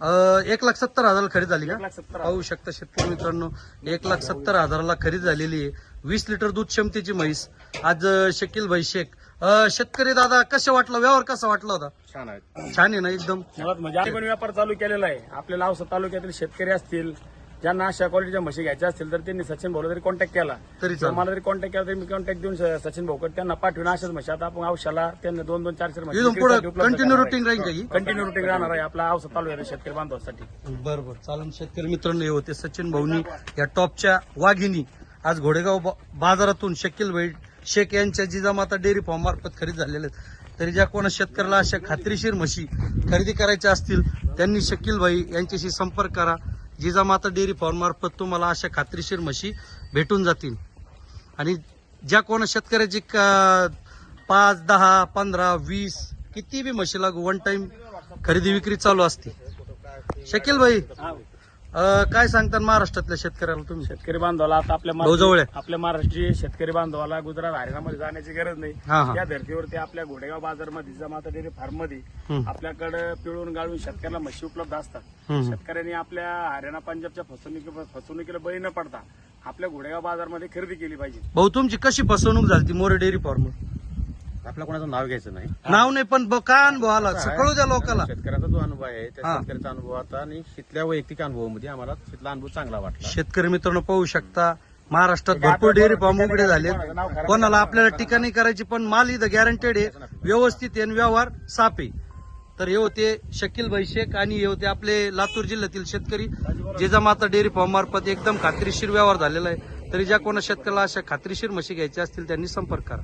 अं, एक लाख सत्तर हजाराला खरेदी झाली एक का लाख सत्तर पाहू शकता शेतकरी मित्रांनो एक लाख सत्तर हजाराला खरेदी झालेली आहे. वीस लिटर दूध क्षमतेची म्हैस. आज अं, शकील भाई शेख. अं, शेतकरी दादा कसं वाटलं? व्यवहार कसा वाटला होता? छान आहे. छान आहे ना एकदम? मुळात म्हणजे आम्ही पण व्यापार चालू केलेला आहे. आपल्या औसा तालुक्यातील शेतकरी असतील ज्यांना अशा क्वालिटीच्या म्हशी घ्यायच्या असतील तर त्यांनी सचिन भाऊला जरी कॉन्टॅक्ट केला तरी चालेल. मला जरी कॉन्टॅक्ट केला तरी मी कॉन्टॅक्ट देऊन स- सचिन भाऊकडे त्यांना पाठवून अशाच म्हशी. आता आपण औषधाला त्यांना दोन दोन चार चार इथून पुढे कंटिन्यू रुटीन राहील का ही? आहे. कंटिन्यू रुटीन राहणार आहे. आपला औषध तालुक्यातील शेतकरी बांधवासाठी. बरं बरं चालन शेतकरी मित्रांनो हे होते सचिन भाऊनी या टॉपच्या वाघिनी आज घोडेगाव बा- बाजारातून शकील भाई शेख यांच्या जिजामाता डेअरी फार्म मार्फत खरेदी झालेल्या आहेत. तरी ज्या कोणा शेतकऱ्याला अशा खात्रीशीर म्हशी खरेदी करायच्या असतील त्यांनी शकील भाई यांच्याशी संपर्क करा. जिजामाता डेअरी फार्ममार्फत तुम्हाला अशा खात्रीशीर म्हशी भेटून जातील. आणि ज्या कोणा शेतकऱ्याची का- पाच दहा पंधरा वीस किती बी म्हशी लागू वन टाइम खरेदी विक्री चालू असते. शकील भाई अं, काय सांगतात महाराष्ट्रातल्या शेतकऱ्याला तुम्ही शेतकरी बांधवाला आता आपल्या भाऊ जवळ आहे. आपल्या महाराष्ट्रीय शेतकरी बांधवाला गुजरात हरियाणामध्ये जाण्याची गरज नाही हा हा त्या धर्तीवरती आपल्या घोडेगाव बाजारमध्ये जिजामाता डेअरी फार्ममध्ये हम्म. आपल्याकडे पिळून गाळून शेतकऱ्याला म्हशी उपलब्ध असतात हम्म. शेतकऱ्यांनी आपल्या हरियाणा पंजाबच्या फसवणुकी फसवणुकीला बळी न पडता आपल्या घोडेगाव बाजारमध्ये खरेदी केली पाहिजे भाऊ तुमची कशी फसवणूक झाली ती मोरे डेअरी फार्म आपल्या कोणाचं नाव घ्यायचं नाही. नाव नाही पण ब- काय अनुभव आला? सकळू द्या लोकांना शेतकऱ्याचा जो अनुभव आहे त्या हा. शेतकऱ्याचा अनुभव आता आणि तिथल्या वैयक्तिक अनुभवामध्ये आम्हाला तिथला अनुभव चांगला वाटला. शेतकरी मित्रांनो पाहू शकता महाराष्ट्रात भरपूर डेअरी फार्म उघडे झाले कोणाला आपल्याला टीका नाही करायची पण माल इथं गॅरंटेड आहे. व्यवस्थित आहे आणि व्यवहार साफ आहे. तर हे होते शकील भाई शेख आणि हे होते आपले लातूर जिल्ह्यातील शेतकरी जिजामाता डेअरी फार्म मार्फत एकदम खात्रीशीर व्यवहार झालेला आहे. तरी ज्या कोणा शेतकऱ्याला अशा खात्रीशीर म्हशी घ्यायच्या असतील त्यांनी संपर्क करा.